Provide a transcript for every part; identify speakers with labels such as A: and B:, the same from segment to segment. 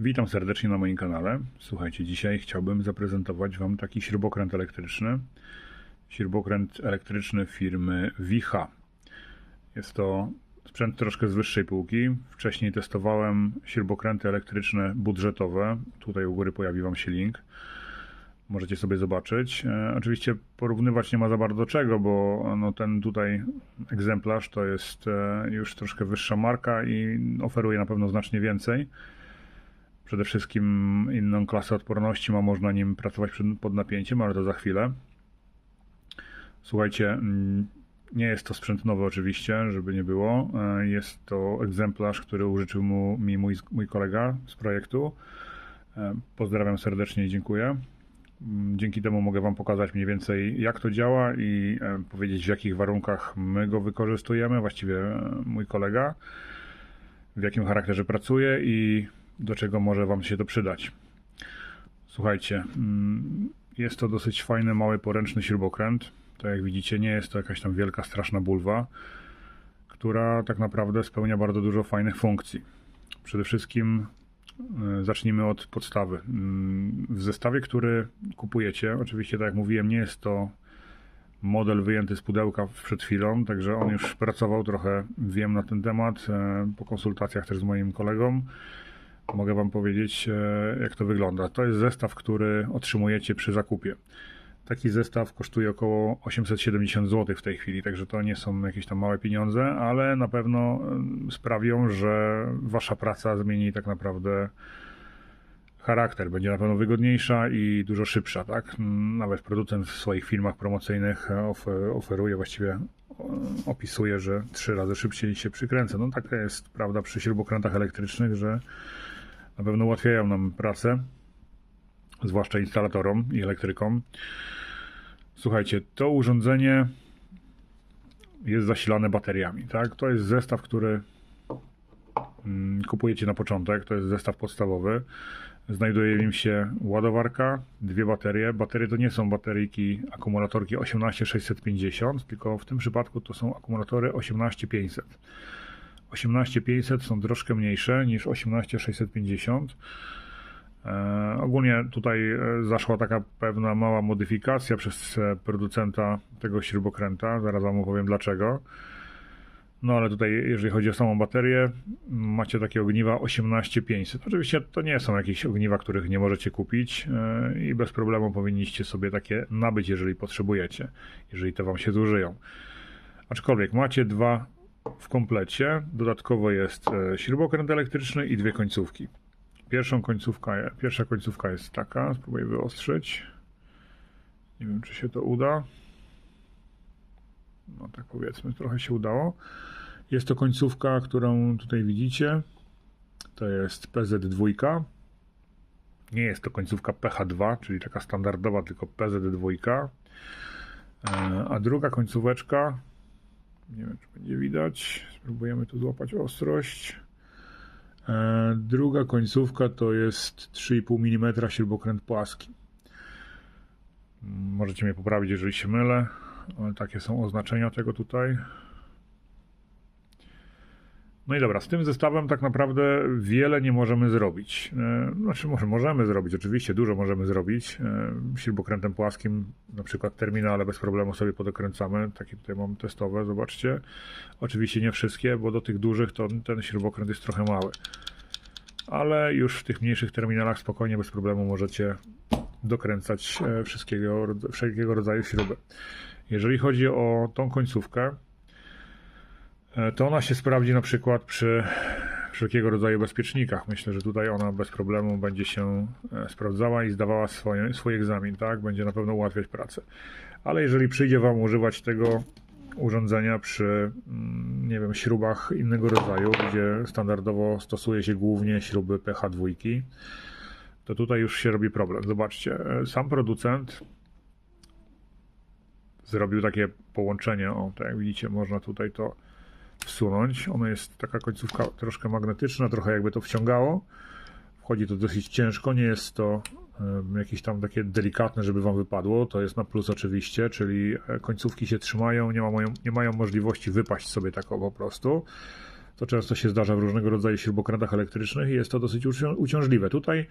A: Witam serdecznie na moim kanale. Słuchajcie, dzisiaj chciałbym zaprezentować Wam taki śrubokręt elektryczny. Śrubokręt elektryczny firmy Wicha. Jest to sprzęt troszkę z wyższej półki. Wcześniej testowałem śrubokręty elektryczne budżetowe. Tutaj u góry pojawi Wam się link. Możecie sobie zobaczyć. E, oczywiście porównywać nie ma za bardzo czego, bo no, ten tutaj egzemplarz to jest e, już troszkę wyższa marka i oferuje na pewno znacznie więcej. Przede wszystkim inną klasę odporności ma można nim pracować pod napięciem, ale to za chwilę. Słuchajcie, mm, nie jest to sprzęt nowy oczywiście, żeby nie było. E, Jest to egzemplarz, który użyczył mu, mi mój, mój kolega z projektu. E, Pozdrawiam serdecznie i dziękuję. Mm, Dzięki temu mogę Wam pokazać mniej więcej jak to działa i e, powiedzieć w jakich warunkach my go wykorzystujemy, właściwie mój kolega, w jakim charakterze pracuje i do czego może Wam się to przydać. Słuchajcie, mm, jest to dosyć fajny, mały, poręczny śrubokręt. Tak jak widzicie, nie jest to jakaś tam wielka, straszna bulwa, która tak naprawdę spełnia bardzo dużo fajnych funkcji. Przede wszystkim e, zacznijmy od podstawy. Mm, W zestawie, który kupujecie, oczywiście, tak jak mówiłem, nie jest to model wyjęty z pudełka przed chwilą, także on już pracował trochę, wiem na ten temat, e, po konsultacjach też z moim kolegą. Mogę Wam powiedzieć, e, jak to wygląda. To jest zestaw, który otrzymujecie przy zakupie. Taki zestaw kosztuje około 870 zł w tej chwili, także to nie są jakieś tam małe pieniądze, ale na pewno sprawią, że Wasza praca zmieni tak naprawdę charakter. Będzie na pewno wygodniejsza i dużo szybsza, tak? Nawet producent w swoich filmach promocyjnych ofer- oferuje, właściwie e, opisuje, że trzy razy szybciej się przykręca. No taka jest prawda przy śrubokrętach elektrycznych, że na pewno ułatwiają nam pracę, zwłaszcza instalatorom i elektrykom. Słuchajcie, to urządzenie jest zasilane bateriami, tak? To jest zestaw, który mm, kupujecie na początek, to jest zestaw podstawowy. Znajduje w nim się ładowarka, dwie baterie. Baterie to nie są bateryjki, akumulatorki 18650, tylko w tym przypadku to są akumulatory 18500. 18500 są troszkę mniejsze niż 18650. E, ogólnie tutaj e, zaszła taka pewna mała modyfikacja przez e, producenta tego śrubokręta. Zaraz Wam opowiem dlaczego. No ale tutaj, jeżeli chodzi o samą baterię, macie takie ogniwa 18500. Oczywiście to nie są jakieś ogniwa, których nie możecie kupić i bez problemu powinniście sobie takie nabyć, jeżeli potrzebujecie, jeżeli te Wam się zużyją. Aczkolwiek macie dwa w komplecie. Dodatkowo jest e, śrubokręt elektryczny i dwie końcówki. Pierwszą końcówka, pierwsza końcówka jest taka, spróbuję wyostrzyć. Nie wiem, czy się to uda. No tak powiedzmy, trochę się udało. Jest to końcówka, którą tutaj widzicie. To jest PZ2. Nie jest to końcówka PH2, czyli taka standardowa, tylko PZ2. E, A druga końcóweczka, nie wiem czy będzie widać, spróbujemy tu złapać ostrość. E, Druga końcówka to jest 3,5 mm śrubokręt płaski. Możecie mnie poprawić, jeżeli się mylę, ale takie są oznaczenia tego tutaj. No i dobra, z tym zestawem tak naprawdę wiele nie możemy zrobić. E, Znaczy, może możemy zrobić, oczywiście dużo możemy zrobić. E, Śrubokrętem płaskim, na przykład terminale bez problemu sobie podokręcamy. Takie tutaj mam testowe, zobaczcie. Oczywiście nie wszystkie, bo do tych dużych to ten śrubokręt jest trochę mały. Ale już w tych mniejszych terminalach spokojnie, bez problemu możecie dokręcać e, wszystkiego, wszelkiego rodzaju śruby. Jeżeli chodzi o tą końcówkę, to ona się sprawdzi na przykład przy wszelkiego rodzaju bezpiecznikach. Myślę, że tutaj ona bez problemu będzie się e, sprawdzała i zdawała swoje, swój egzamin, tak? Będzie na pewno ułatwiać pracę. Ale jeżeli przyjdzie Wam używać tego urządzenia przy, mm, nie wiem, śrubach innego rodzaju, gdzie standardowo stosuje się głównie śruby PH2, to tutaj już się robi problem. Zobaczcie, e, sam producent zrobił takie połączenie, o, tak jak widzicie, można tutaj to wsunąć. Ono jest taka końcówka troszkę magnetyczna, trochę jakby to wciągało. Wchodzi to dosyć ciężko, nie jest to jakieś tam takie delikatne, żeby wam wypadło. To jest na plus oczywiście, czyli e, końcówki się trzymają, nie, ma, mają, nie mają możliwości wypaść sobie tak po prostu. To często się zdarza w różnego rodzaju śrubokrętach elektrycznych i jest to dosyć ucią- uciążliwe. Tutaj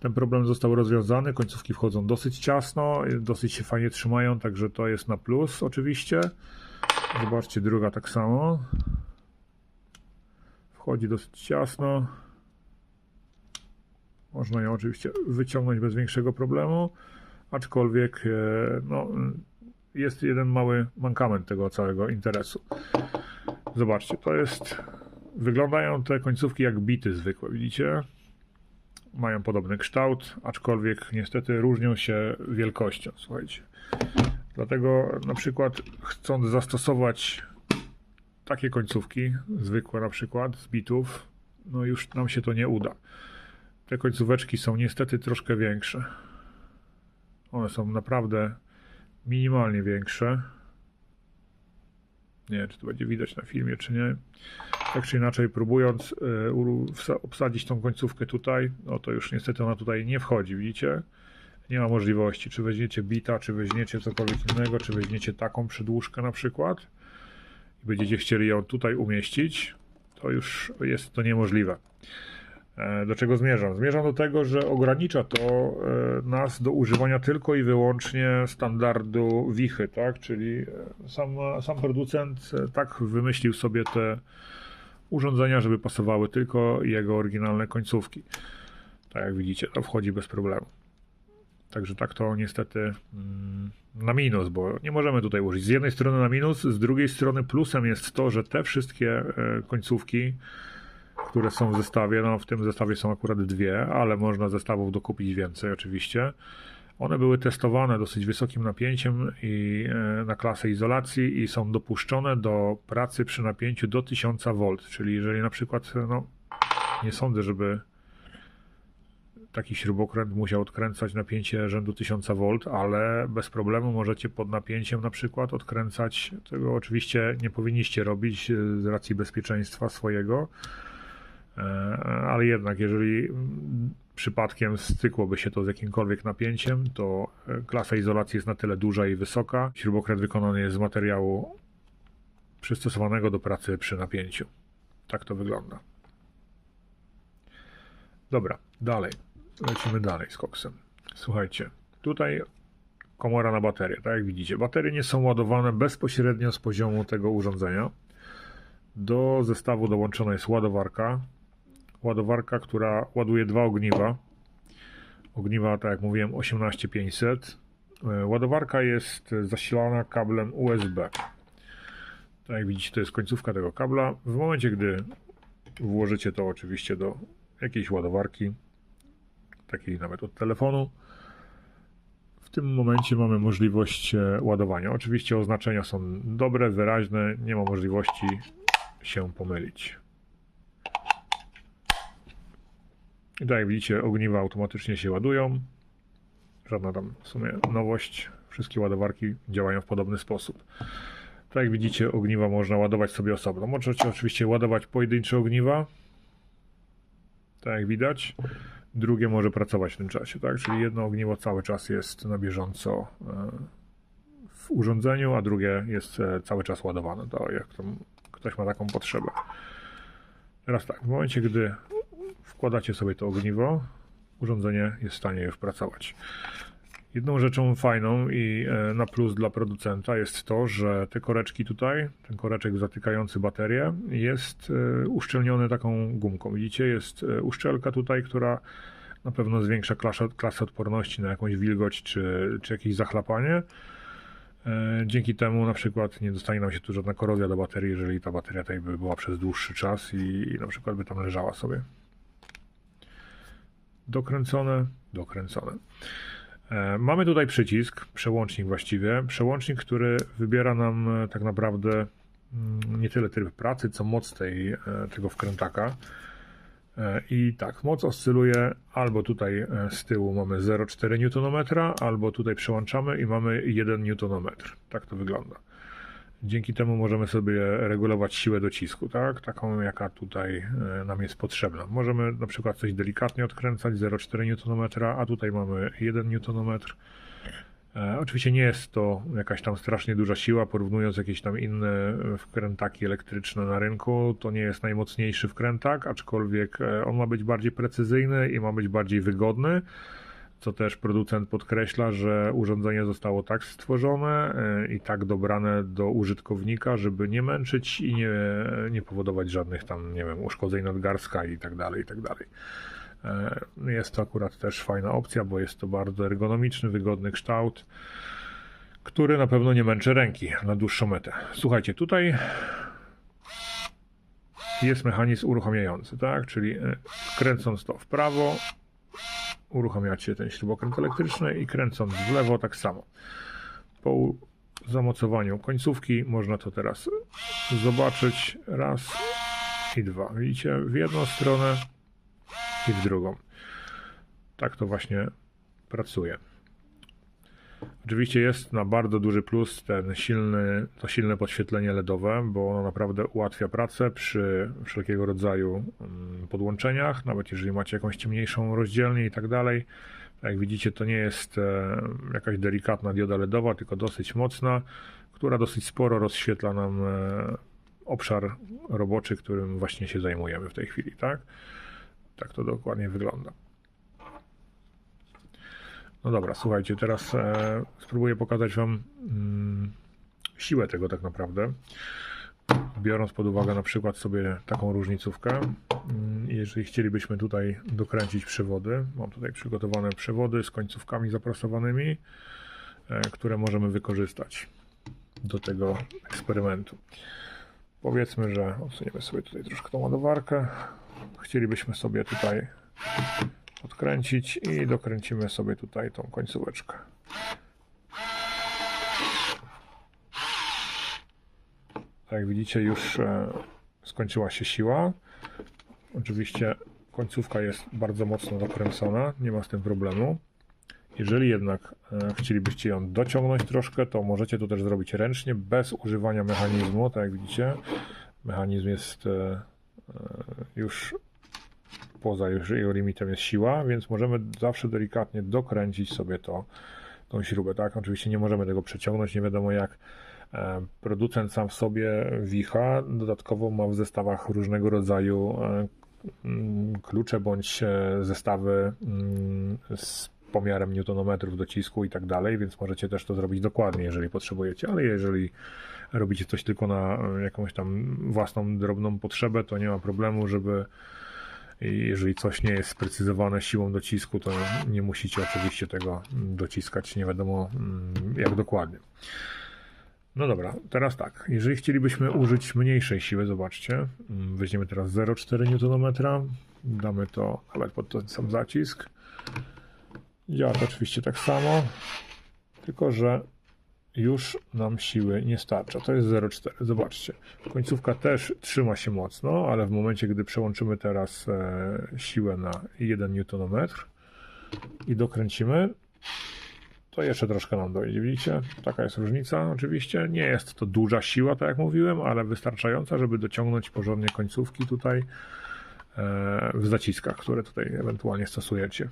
A: ten problem został rozwiązany, końcówki wchodzą dosyć ciasno, dosyć się fajnie trzymają, także to jest na plus oczywiście. Zobaczcie, druga tak samo. Wchodzi dosyć ciasno. Można ją oczywiście wyciągnąć bez większego problemu, aczkolwiek e, no, jest jeden mały mankament tego całego interesu. Zobaczcie, to jest. Wyglądają te końcówki jak bity zwykłe, widzicie? Mają podobny kształt, aczkolwiek niestety różnią się wielkością, słuchajcie. Dlatego na przykład chcąc zastosować takie końcówki, zwykłe na przykład z bitów, no już nam się to nie uda. Te końcóweczki są niestety troszkę większe. One są naprawdę minimalnie większe. Nie wiem, czy to będzie widać na filmie, czy nie. Tak czy inaczej, próbując y, obsadzić tą końcówkę tutaj, no to już niestety ona tutaj nie wchodzi, widzicie? Nie ma możliwości. Czy weźmiecie bita, czy weźmiecie cokolwiek innego, czy weźmiecie taką przedłużkę na przykład i będziecie chcieli ją tutaj umieścić, to już jest to niemożliwe. E, do czego zmierzam? Zmierzam do tego, że ogranicza to e, nas do używania tylko i wyłącznie standardu wichy, tak? Czyli e, sam, sam producent tak wymyślił sobie te urządzenia, żeby pasowały tylko jego oryginalne końcówki. Tak jak widzicie, to wchodzi bez problemu. Także tak to niestety mm, na minus, bo nie możemy tutaj użyć. Z jednej strony na minus, z drugiej strony plusem jest to, że te wszystkie końcówki które są w zestawie. No, w tym zestawie są akurat dwie, ale można zestawów dokupić więcej oczywiście. One były testowane dosyć wysokim napięciem i e, na klasę izolacji i są dopuszczone do pracy przy napięciu do 1000 V, czyli jeżeli na przykład no, nie sądzę, żeby taki śrubokręt musiał odkręcać napięcie rzędu 1000 V, ale bez problemu możecie pod napięciem na przykład odkręcać. Tego oczywiście nie powinniście robić z racji bezpieczeństwa swojego E, ale jednak, jeżeli przypadkiem stykłoby się to z jakimkolwiek napięciem, to e, klasa izolacji jest na tyle duża i wysoka. Śrubokręt wykonany jest z materiału przystosowanego do pracy przy napięciu. Tak to wygląda. Dobra, dalej. Lecimy dalej z koksem. Słuchajcie, tutaj komora na baterię. Tak jak widzicie, baterie nie są ładowane bezpośrednio z poziomu tego urządzenia. Do zestawu dołączona jest ładowarka, ładowarka, która ładuje dwa ogniwa. Ogniwa, tak jak mówiłem, 18500. E, ładowarka jest zasilana kablem USB. Tak jak widzicie, to jest końcówka tego kabla. W momencie, gdy włożycie to oczywiście do jakiejś ładowarki, takiej nawet od telefonu, w tym momencie mamy możliwość e, ładowania. Oczywiście oznaczenia są dobre, wyraźne, nie ma możliwości się pomylić. I tak jak widzicie, ogniwa automatycznie się ładują. Żadna tam w sumie nowość. Wszystkie ładowarki działają w podobny sposób. Tak jak widzicie, ogniwa można ładować sobie osobno. Możecie oczywiście ładować pojedyncze ogniwa. Tak jak widać. Drugie może pracować w tym czasie, tak? Czyli jedno ogniwo cały czas jest na bieżąco e, w urządzeniu, a drugie jest e, cały czas ładowane. To jak tam ktoś ma taką potrzebę. Teraz tak, w momencie, gdy wkładacie sobie to ogniwo, urządzenie jest w stanie już pracować. Jedną rzeczą fajną i e, na plus dla producenta jest to, że te koreczki tutaj, ten koreczek zatykający baterię jest e, uszczelniony taką gumką. Widzicie, jest e, uszczelka tutaj, która na pewno zwiększa klasę, odporności na jakąś wilgoć czy, czy jakieś zachlapanie. Dzięki temu na przykład nie dostanie nam się tu żadna korozja do baterii, jeżeli ta bateria tutaj by była przez dłuższy czas i, i na przykład by tam leżała sobie dokręcone, dokręcone. E, mamy tutaj przycisk, przełącznik właściwie, przełącznik, który wybiera nam e, tak naprawdę mm, nie tyle tryb pracy, co moc tej, e, tego wkrętaka. I tak, moc oscyluje albo tutaj z tyłu mamy 0,4 Nm, albo tutaj przełączamy i mamy 1 Nm. Tak to wygląda. Dzięki temu możemy sobie regulować siłę docisku, tak? Taką, jaka tutaj e, nam jest potrzebna. Możemy na przykład coś delikatnie odkręcać 0,4 Nm, a tutaj mamy 1 Nm. E, Oczywiście nie jest to jakaś tam strasznie duża siła, porównując jakieś tam inne wkrętaki elektryczne na rynku, to nie jest najmocniejszy wkrętak, aczkolwiek e, on ma być bardziej precyzyjny i ma być bardziej wygodny, co też producent podkreśla, że urządzenie zostało tak stworzone e, i tak dobrane do użytkownika, żeby nie męczyć i nie, nie powodować żadnych tam, nie wiem, uszkodzeń nadgarstka i tak dalej, i tak dalej. E, Jest to akurat też fajna opcja, bo jest to bardzo ergonomiczny, wygodny kształt, który na pewno nie męczy ręki na dłuższą metę. Słuchajcie, tutaj jest mechanizm uruchamiający, tak? Czyli e, kręcąc to w prawo, uruchamiacie ten śrubokręt elektryczny i kręcąc w lewo tak samo. Po zamocowaniu końcówki można to teraz zobaczyć raz i dwa. Widzicie, w jedną stronę i w drugą. Tak to właśnie pracuje. Oczywiście jest na bardzo duży plus ten silny, to silne podświetlenie LEDowe, bo ono naprawdę ułatwia pracę przy wszelkiego rodzaju mm, podłączeniach, nawet jeżeli macie jakąś ciemniejszą rozdzielnię i tak dalej. Jak widzicie, to nie jest e, jakaś delikatna dioda LEDowa, tylko dosyć mocna, która dosyć sporo rozświetla nam e, obszar roboczy, którym właśnie się zajmujemy w tej chwili, tak? Tak to dokładnie wygląda. No dobra, słuchajcie, teraz e, spróbuję pokazać Wam mm, siłę tego tak naprawdę. Biorąc pod uwagę na przykład sobie taką różnicówkę, mm, jeżeli chcielibyśmy tutaj dokręcić przewody, mam tutaj przygotowane przewody z końcówkami zaprasowanymi, e, które możemy wykorzystać do tego eksperymentu. Powiedzmy, że odsuniemy sobie tutaj troszkę tą ładowarkę. Chcielibyśmy sobie tutaj odkręcić i dokręcimy sobie tutaj tą końcóweczkę. Tak jak widzicie, już e, skończyła się siła. Oczywiście końcówka jest bardzo mocno dokręcona, nie ma z tym problemu. Jeżeli jednak e, chcielibyście ją dociągnąć troszkę, to możecie to też zrobić ręcznie, bez używania mechanizmu. Tak jak widzicie, mechanizm jest e, już poza już jego limitem jest siła, więc możemy zawsze delikatnie dokręcić sobie to, tą śrubę, tak? Oczywiście nie możemy tego przeciągnąć, nie wiadomo jak. E, Producent sam w sobie wicha, dodatkowo ma w zestawach różnego rodzaju e, klucze bądź e, zestawy mm, z pomiarem newtonometrów docisku i tak dalej, więc możecie też to zrobić dokładnie, jeżeli potrzebujecie, ale jeżeli robicie coś tylko na jakąś tam własną drobną potrzebę, to nie ma problemu, żeby jeżeli coś nie jest sprecyzowane siłą docisku, to nie musicie oczywiście tego mm, dociskać nie wiadomo mm, jak dokładnie. No dobra, teraz tak. Jeżeli chcielibyśmy użyć mniejszej siły, zobaczcie, mm, weźmiemy teraz 0,4 Nm, damy to nawet pod ten sam zacisk. Działa to oczywiście tak samo, tylko że już nam siły nie starcza. To jest 0,4. Zobaczcie. Końcówka też trzyma się mocno, ale w momencie, gdy przełączymy teraz e, siłę na 1 Nm i dokręcimy, to jeszcze troszkę nam dojdzie. Widzicie? Taka jest różnica. Oczywiście nie jest to duża siła, tak jak mówiłem, ale wystarczająca, żeby dociągnąć porządnie końcówki tutaj e, w zaciskach, które tutaj ewentualnie stosujecie.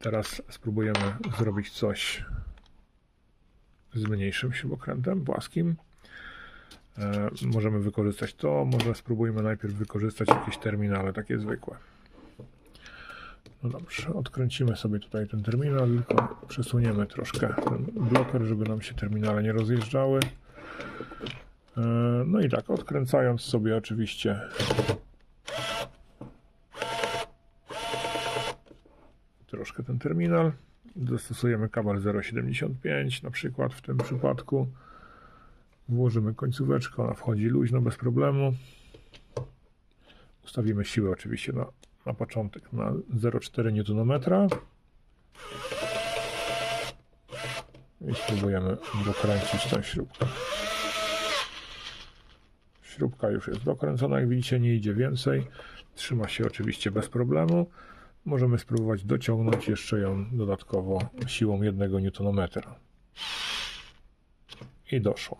A: Teraz spróbujemy zrobić coś z mniejszym śrubokrętem płaskim. E, możemy wykorzystać to, może spróbujmy najpierw wykorzystać jakieś terminale takie zwykłe. No dobrze, odkręcimy sobie tutaj ten terminal, tylko przesuniemy troszkę ten bloker, żeby nam się terminale nie rozjeżdżały. E, no i tak, odkręcając sobie oczywiście troszkę ten terminal. Dostosujemy kabel 0,75 na przykład w tym przypadku. Włożymy końcóweczkę, ona wchodzi luźno, bez problemu. Ustawimy siłę oczywiście na, na początek na 0,4 Nm. I spróbujemy dokręcić tę śrubkę. Śrubka już jest dokręcona, jak widzicie, nie idzie więcej. Trzyma się oczywiście bez problemu. Możemy spróbować dociągnąć jeszcze ją dodatkowo siłą 1 Nm. I doszło.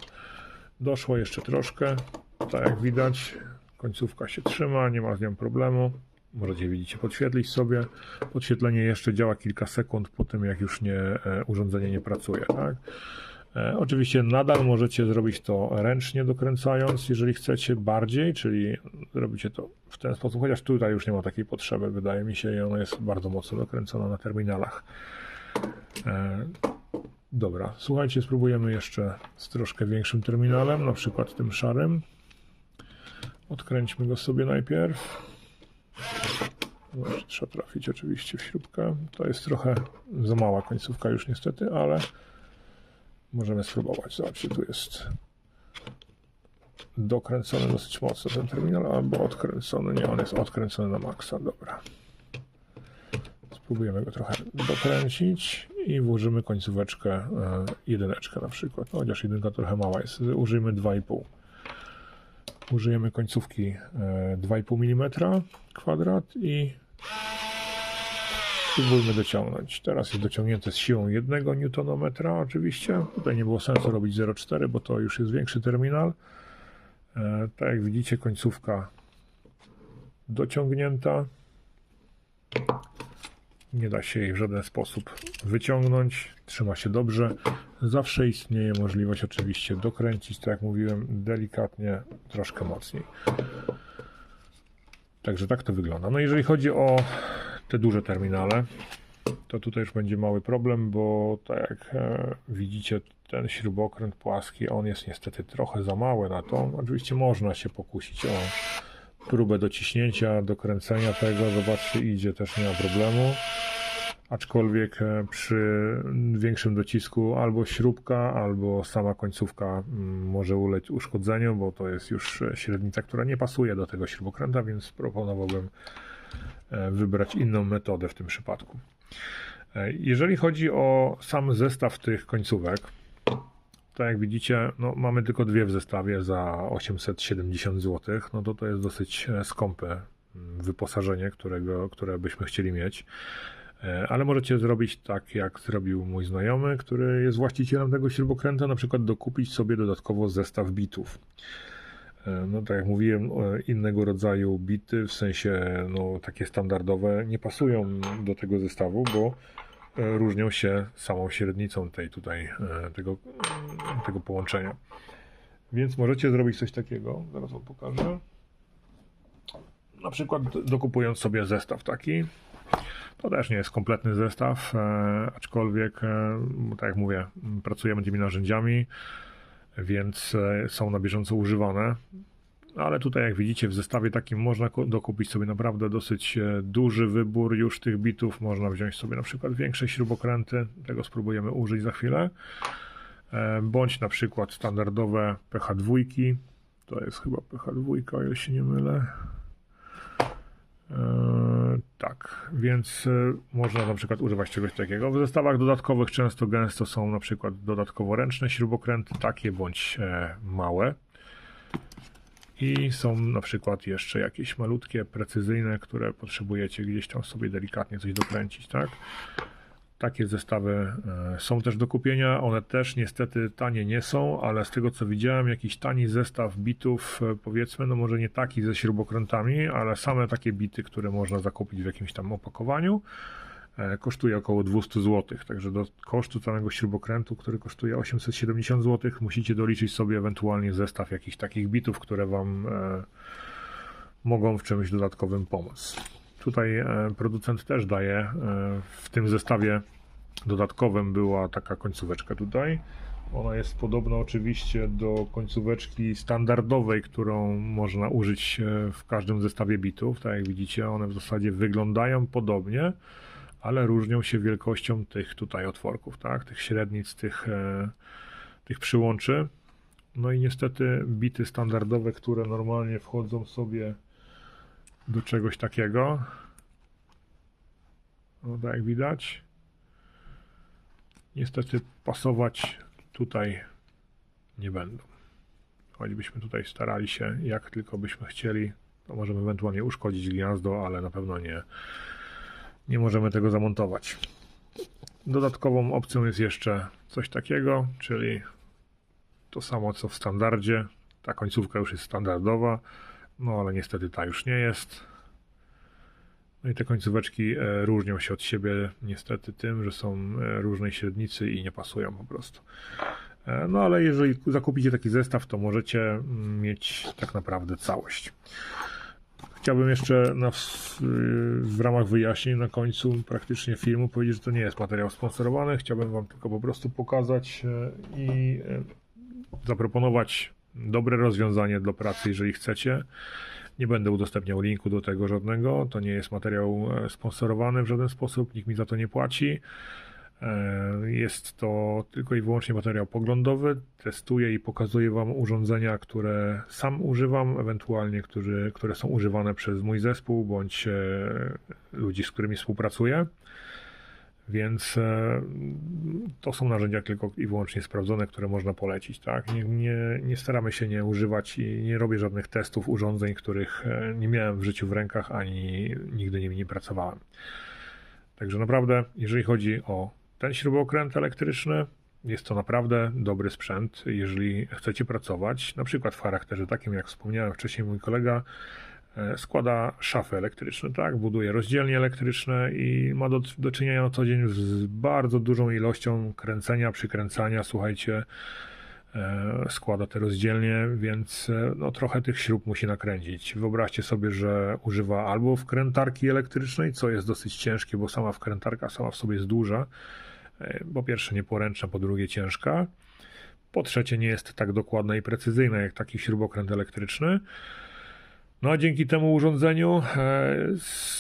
A: Doszło jeszcze troszkę. Tak jak widać, końcówka się trzyma, nie ma z nią problemu. Możecie widzicie, podświetlić sobie. Podświetlenie jeszcze działa kilka sekund po tym, jak już nie, e, urządzenie nie pracuje. Tak? E, Oczywiście nadal możecie zrobić to ręcznie dokręcając, jeżeli chcecie bardziej, czyli robicie to w ten sposób, chociaż tutaj już nie ma takiej potrzeby, wydaje mi się, i ona jest bardzo mocno dokręcona na terminalach. E, Dobra, słuchajcie, spróbujemy jeszcze z troszkę większym terminalem, na przykład tym szarym. Odkręćmy go sobie najpierw. Trzeba trafić oczywiście w śrubkę. To jest trochę za mała końcówka już niestety, ale możemy spróbować. Zobaczcie, tu jest dokręcony dosyć mocno ten terminal, albo odkręcony. Nie, on jest odkręcony na maksa. Dobra. Spróbujemy go trochę dokręcić i włożymy końcóweczkę, e, jedyneczkę na przykład. No, chociaż jedynka trochę mała jest. Użyjmy 2,5. Użyjemy końcówki e, 2,5 mm kwadrat i spróbujmy dociągnąć. Teraz jest dociągnięte z siłą 1 Nm oczywiście. Tutaj nie było sensu robić 0,4, bo to już jest większy terminal. E, Tak jak widzicie, końcówka dociągnięta. Nie da się jej w żaden sposób wyciągnąć. Trzyma się dobrze. Zawsze istnieje możliwość oczywiście dokręcić, tak jak mówiłem, delikatnie, troszkę mocniej. Także tak to wygląda. No jeżeli chodzi o te duże terminale, to tutaj już będzie mały problem, bo tak jak e, widzicie, ten śrubokręt płaski, on jest niestety trochę za mały na to. Oczywiście można się pokusić o próbę dociśnięcia, dokręcenia tego. Zobaczcie, idzie, też nie ma problemu. Aczkolwiek e, przy większym docisku albo śrubka, albo sama końcówka mm, może ulec uszkodzeniu, bo to jest już e, średnica, która nie pasuje do tego śrubokręta, więc proponowałbym wybrać inną metodę w tym przypadku. E, Jeżeli chodzi o sam zestaw tych końcówek, tak jak widzicie, no, mamy tylko dwie w zestawie za 870 zł. No to to jest dosyć e, skąpe wyposażenie, którego, które byśmy chcieli mieć. E, Ale możecie zrobić tak, jak zrobił mój znajomy, który jest właścicielem tego śrubokręta, na przykład dokupić sobie dodatkowo zestaw bitów. E, No tak jak mówiłem, e, innego rodzaju bity, w sensie no, takie standardowe, nie pasują do tego zestawu, bo e, różnią się samą średnicą tej tutaj, tego, tego połączenia. Więc możecie zrobić coś takiego, zaraz wam pokażę. Na przykład dokupując sobie zestaw taki, to też nie jest kompletny zestaw, aczkolwiek, tak jak mówię, pracujemy tymi narzędziami, więc e, są na bieżąco używane. Ale tutaj, jak widzicie, w zestawie takim można dokupić sobie naprawdę dosyć e, duży wybór już tych bitów. Można wziąć sobie na przykład większe śrubokręty, tego spróbujemy użyć za chwilę. E, Bądź na przykład standardowe PH2. To jest chyba PH2, o ile się nie mylę. E, tak, więc e, można na przykład używać czegoś takiego. W zestawach dodatkowych często gęsto są na przykład dodatkowo ręczne śrubokręty, takie bądź e, małe. I są na przykład jeszcze jakieś malutkie, precyzyjne, które potrzebujecie gdzieś tam sobie delikatnie coś dokręcić, tak? Takie zestawy e, są też do kupienia. One też niestety tanie nie są, ale z tego co widziałem, jakiś tani zestaw bitów, e, powiedzmy, no może nie taki ze śrubokrętami, ale same takie bity, które można zakupić w jakimś tam opakowaniu, e, kosztuje około 200 zł. Także do kosztu całego śrubokrętu, który kosztuje 870 zł, musicie doliczyć sobie ewentualnie zestaw jakichś takich bitów, które Wam mogą w czymś dodatkowym pomóc. Tutaj e, producent też daje e, w tym zestawie dodatkowym była taka końcóweczka tutaj. Ona jest podobna oczywiście do końcóweczki standardowej, którą można użyć e, w każdym zestawie bitów. Tak jak widzicie, one w zasadzie wyglądają podobnie, ale różnią się wielkością tych tutaj otworków, tak? Tych średnic, tych, tych przyłączy. No i niestety bity standardowe, które normalnie wchodzą sobie do czegoś takiego. No tak jak widać. Niestety pasować tutaj nie będą. Choćbyśmy tutaj starali się jak tylko byśmy chcieli, to możemy ewentualnie uszkodzić gniazdo, ale na pewno nie, nie możemy tego zamontować. Dodatkową opcją jest jeszcze coś takiego, czyli to samo co w standardzie. Ta końcówka już jest standardowa, no ale niestety ta już nie jest. No i te końcóweczki e, różnią się od siebie niestety tym, że są e, różnej średnicy i nie pasują po prostu. E, No ale jeżeli zakupicie taki zestaw, to możecie mm, mieć tak naprawdę całość. Chciałbym jeszcze na, w, ramach wyjaśnień na końcu praktycznie filmu powiedzieć, że to nie jest materiał sponsorowany. Chciałbym Wam tylko po prostu pokazać i zaproponować dobre rozwiązanie do pracy, jeżeli chcecie. Nie będę udostępniał linku do tego żadnego. To nie jest materiał e, sponsorowany w żaden sposób, nikt mi za to nie płaci. E, Jest to tylko i wyłącznie materiał poglądowy. Testuję i pokazuję Wam urządzenia, które sam używam, ewentualnie którzy, które są używane przez mój zespół bądź e, ludzi, z którymi współpracuję. Więc e, to są narzędzia tylko i wyłącznie sprawdzone, które można polecić. Tak? Nie, nie, nie staramy się nie używać i nie robię żadnych testów urządzeń, których e, nie miałem w życiu w rękach ani nigdy nimi nie pracowałem. Także naprawdę, jeżeli chodzi o ten śrubokręt elektryczny, jest to naprawdę dobry sprzęt, jeżeli chcecie pracować, na przykład w charakterze takim, jak wspomniałem wcześniej mój kolega, składa szafy elektryczne, tak, buduje rozdzielnie elektryczne i ma do, do czynienia na co dzień z bardzo dużą ilością kręcenia, przykręcania, słuchajcie, e, składa te rozdzielnie, więc e, no, trochę tych śrub musi nakręcić. Wyobraźcie sobie, że używa albo wkrętarki elektrycznej, co jest dosyć ciężkie, bo sama wkrętarka sama w sobie jest duża. E, Po pierwsze nieporęczna, po drugie ciężka. Po trzecie nie jest tak dokładna i precyzyjna jak taki śrubokręt elektryczny. No a dzięki temu urządzeniu e,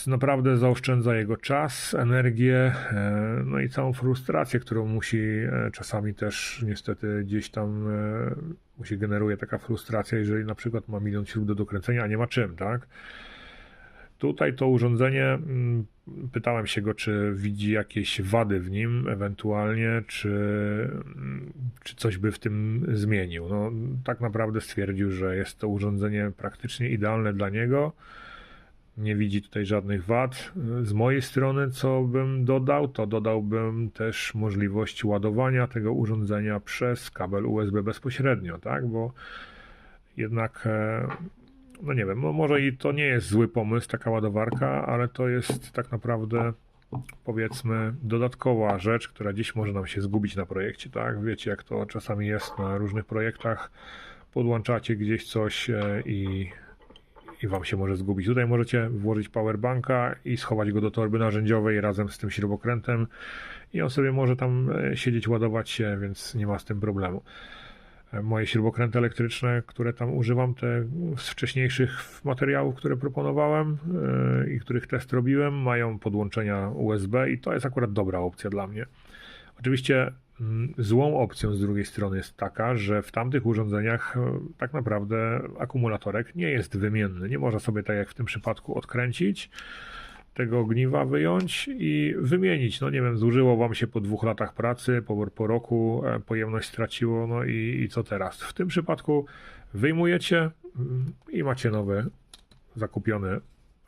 A: naprawdę zaoszczędza jego czas, energię, e, no i całą frustrację, którą musi e, czasami też niestety gdzieś tam e, musi generuje taka frustracja, jeżeli na przykład ma milion śrub do dokręcenia, a nie ma czym, tak? Tutaj to urządzenie, mm, pytałem się go, czy widzi jakieś wady w nim, ewentualnie, czy, mm, czy coś by w tym zmienił. No, tak naprawdę stwierdził, że jest to urządzenie praktycznie idealne dla niego. Nie widzi tutaj żadnych wad. Z mojej strony, co bym dodał, to dodałbym też możliwość ładowania tego urządzenia przez kabel USB bezpośrednio, tak? Bo jednak e, no nie wiem, no może i to nie jest zły pomysł, taka ładowarka, ale to jest tak naprawdę powiedzmy dodatkowa rzecz, która gdzieś może nam się zgubić na projekcie, tak? Wiecie, jak to czasami jest na różnych projektach. Podłączacie gdzieś coś e, i, i wam się może zgubić. Tutaj możecie włożyć powerbanka i schować go do torby narzędziowej razem z tym śrubokrętem i on sobie może tam e, siedzieć, ładować się, więc nie ma z tym problemu moje śrubokręty elektryczne, które tam używam, te z wcześniejszych materiałów, które proponowałem yy, i których test robiłem, mają podłączenia USB i to jest akurat dobra opcja dla mnie. Oczywiście mm, złą opcją z drugiej strony jest taka, że w tamtych urządzeniach e, tak naprawdę akumulatorek nie jest wymienny. Nie można sobie tak jak w tym przypadku odkręcić tego ogniwa wyjąć i wymienić. No nie wiem, zużyło wam się po dwóch latach pracy, po, po roku e, pojemność straciło, no i, i co teraz? W tym przypadku wyjmujecie mm, i macie nowy, zakupiony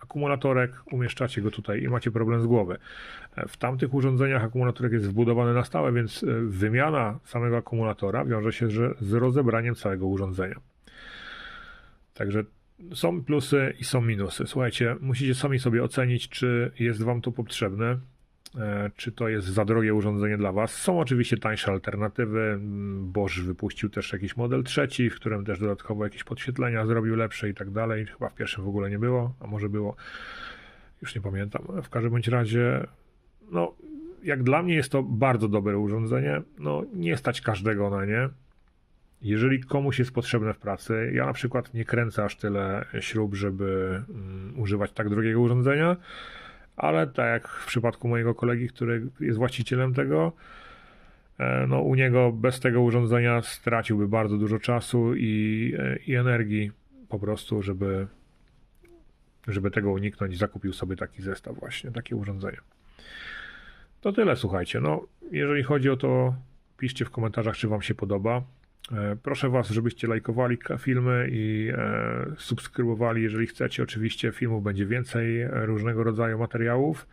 A: akumulatorek, umieszczacie go tutaj i macie problem z głowy. E, W tamtych urządzeniach akumulatorek jest wbudowany na stałe, więc e, wymiana samego akumulatora wiąże się z rozebraniem całego urządzenia. Także są plusy i są minusy. Słuchajcie, musicie sami sobie ocenić, czy jest Wam to potrzebne, e, czy to jest za drogie urządzenie dla Was. Są oczywiście tańsze alternatywy. Bosch wypuścił też jakiś model trzeci, w którym też dodatkowo jakieś podświetlenia zrobił lepsze i tak dalej. Chyba w pierwszym w ogóle nie było, a może było. Już nie pamiętam. W każdym bądź razie, no, jak dla mnie jest to bardzo dobre urządzenie. No, nie stać każdego na nie. Jeżeli komuś jest potrzebne w pracy, ja na przykład nie kręcę aż tyle śrub, żeby mm, używać tak drogiego urządzenia, ale tak jak w przypadku mojego kolegi, który jest właścicielem tego, e, no u niego bez tego urządzenia straciłby bardzo dużo czasu i, e, i energii po prostu, żeby, żeby tego uniknąć, zakupił sobie taki zestaw właśnie, takie urządzenie. To tyle, słuchajcie. No, jeżeli chodzi o to, piszcie w komentarzach, czy Wam się podoba. E, Proszę Was, żebyście lajkowali filmy i e, subskrybowali, jeżeli chcecie. Oczywiście filmów będzie więcej, e, różnego rodzaju materiałów.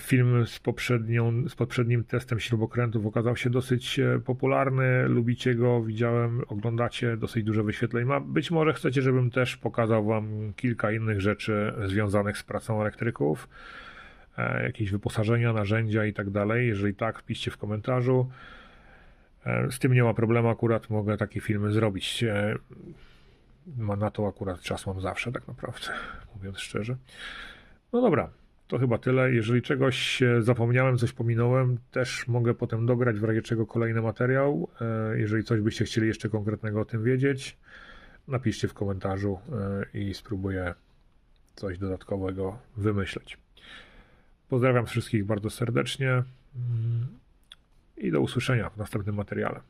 A: Film z, poprzednią, z poprzednim testem śrubokrętów okazał się dosyć popularny. Lubicie go, widziałem, oglądacie, dosyć dużo wyświetleń ma. Być może chcecie, żebym też pokazał Wam kilka innych rzeczy związanych z pracą elektryków, jakieś wyposażenia, narzędzia i tak dalej. Jeżeli tak, piszcie w komentarzu. E, Z tym nie ma problemu, akurat mogę takie filmy zrobić. E, na to akurat czas mam zawsze, tak naprawdę, mówiąc szczerze. No dobra, to chyba tyle. Jeżeli czegoś e, zapomniałem, coś pominąłem, też mogę potem dograć w razie czego kolejny materiał. Jeżeli coś byście chcieli jeszcze konkretnego o tym wiedzieć, napiszcie w komentarzu i spróbuję coś dodatkowego wymyśleć. Pozdrawiam wszystkich bardzo serdecznie mm, i do usłyszenia w następnym materiale.